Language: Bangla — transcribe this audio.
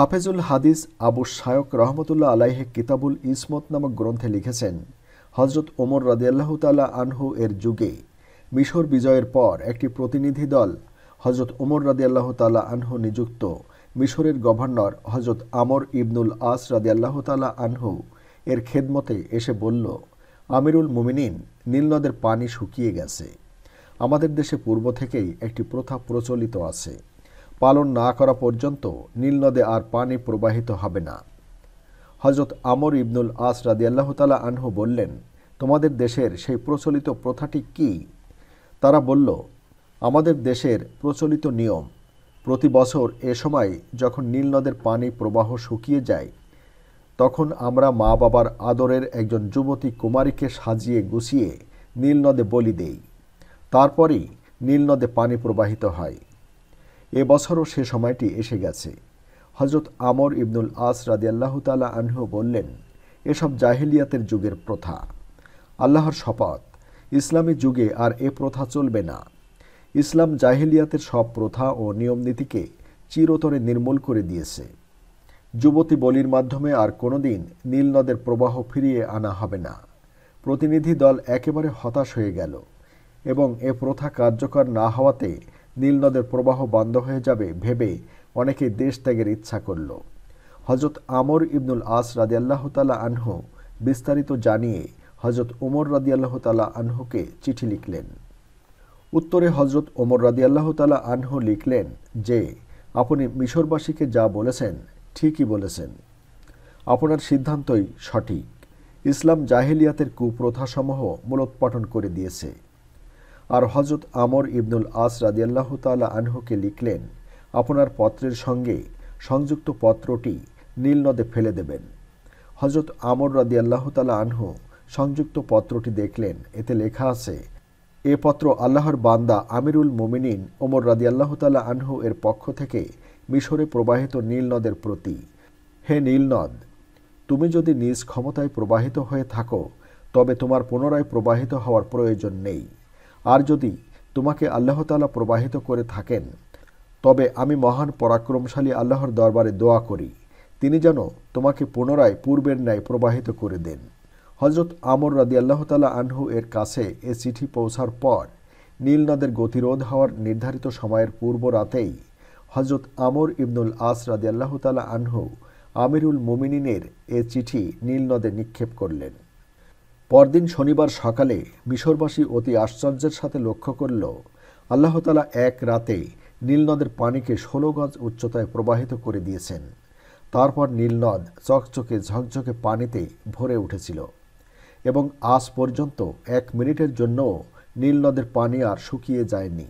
হাফেজুল হাদিস আবু শায়ক রহমতুল্লাহ আলাইহে কিতাবুল ইসমত নামক গ্রন্থে লিখেছেন হজরত ওমর রাদিয়াল্লাহ তালা আনহু এর যুগে মিশর বিজয়ের পর একটি প্রতিনিধি দল হজরত ওমর রাদিয়াল্লাহ তালা আনহু নিযুক্ত। মিশরের গভর্নর হজরত আমর ইবনুল আস রাদিয়াল্লাহ তালা আনহু এর খেদমতে এসে বলল, আমিরুল মুমিনিন নীলনদের পানি শুকিয়ে গেছে। আমাদের দেশে পূর্ব থেকেই একটি প্রথা প্রচলিত আছে। পালন না করা পর্যন্ত নীলনদে আর পানি প্রবাহিত হবে না। হজরত আমর ইবনুল আস রাদিয়াল্লাহ তালা আনহু বললেন, তোমাদের দেশের সেই প্রচলিত প্রথাটি কি? তারা বলল, আমাদের দেশের প্রচলিত নিয়ম, প্রতি বছর এ সময় যখন নীলনদের পানি প্রবাহ শুকিয়ে যায়, তখন আমরা মা বাবার আদরের একজন যুবতী কুমারীকে সাজিয়ে গুছিয়ে নীলনদে বলি দেই। তারপরই নীলনদে পানি প্রবাহিত হয়। এবছরও সে সময়টি এসে গেছে। হজরত আমর ইবনুল আস রাদিয়াল্লাহ তালা আনহু বললেন, এসব জাহিলিয়াতের যুগের প্রথা। আল্লাহর শপথ, ইসলামী যুগে আর এ প্রথা চলবে না। ইসলাম জাহিলিয়াতের সব প্রথা ও নিয়মনীতিকে চিরতরে নির্মূল করে দিয়েছে। যুবতী বলির মাধ্যমে আর কোনোদিন নীল নদের প্রবাহ ফিরিয়ে আনা হবে না। প্রতিনিধি দল একেবারে হতাশ হয়ে গেল এবং এ প্রথা কার্যকর না হওয়াতে নীল নদের প্রবাহ বন্ধ হয়ে যাবে ভেবে অনেকে দেশ ত্যাগের ইচ্ছা করল। হজরত আমর ইবনুল আস রাদিয়াল্লাহ তালা আনহু বিস্তারিত জানিয়ে হজরত ওমর রাদিয়াল্লাহ তালা আনহুকে চিঠি লিখলেন। উত্তরে হজরত ওমর রাদিয়াল্লাহ তালা আনহু লিখলেন যে, আপনি মিশরবাসীকে যা বলেছেন ঠিকই বলেছেন। আপনার সিদ্ধান্তই সঠিক। ইসলাম জাহিলিয়াতের কুপ্রথাসমূহ মূলোৎপাটন করে দিয়েছে। আর হজরত আমর ইবনুল আস রাদিয়াল্লাহ তালা আনহুকে লিখলেন, আপনার পত্রের সঙ্গে সংযুক্ত পত্রটি নীল নদে ফেলে দেবেন। হজরত আমর রাদিয়াল্লাহ তালা আনহু সংযুক্ত পত্রটি দেখলেন, এতে লেখা আছে, এ পত্র আল্লাহর বান্দা আমিরুল মোমিনিন ওমর রাদিয়াল্লাহ তালা আনহু এর পক্ষ থেকে মিশরে প্রবাহিত নীল নদের প্রতি। হে নীল নদ, তুমি যদি নিজ ক্ষমতায় প্রবাহিত হয়ে থাকো, তবে তোমার পুনরায় প্রবাহিত হওয়ার প্রয়োজন নেই। আর যদি তোমাকে আল্লাহতালা প্রবাহিত করে থাকেন, তবে আমি মহান পরাক্রমশালী আল্লাহর দরবারে দোয়া করি, তিনি যেন তোমাকে পুনরায় পূর্বের ন্যায় প্রবাহিত করে দেন। হজরত আমর রাদি আল্লাহ তালা আনহু এর কাছে এ চিঠি পৌঁছার পর নীলনদের গতিরোধ হওয়ার নির্ধারিত সময়ের পূর্ব রাতেই হজরত আমর ইবনুল আস রাদি আল্লাহ তালা আনহু আমিরুল মুমিনিনের এ চিঠি নীলনদে নিক্ষেপ করলেন। পরদিন শনিবার সকালে মিশরবাসী অতি আশ্চর্যের সাথে লক্ষ্য করল আল্লাহতালা এক রাতে নীলনদের পানিকে ষোলো গজ উচ্চতায় প্রবাহিত করে দিয়েছেন। তারপর নীলনদ চকচকে ঝকঝকে পানিতে ভরে উঠেছিল এবং আজ পর্যন্ত এক মিনিটের জন্যও নীলনদের পানি আর শুকিয়ে যায়নি।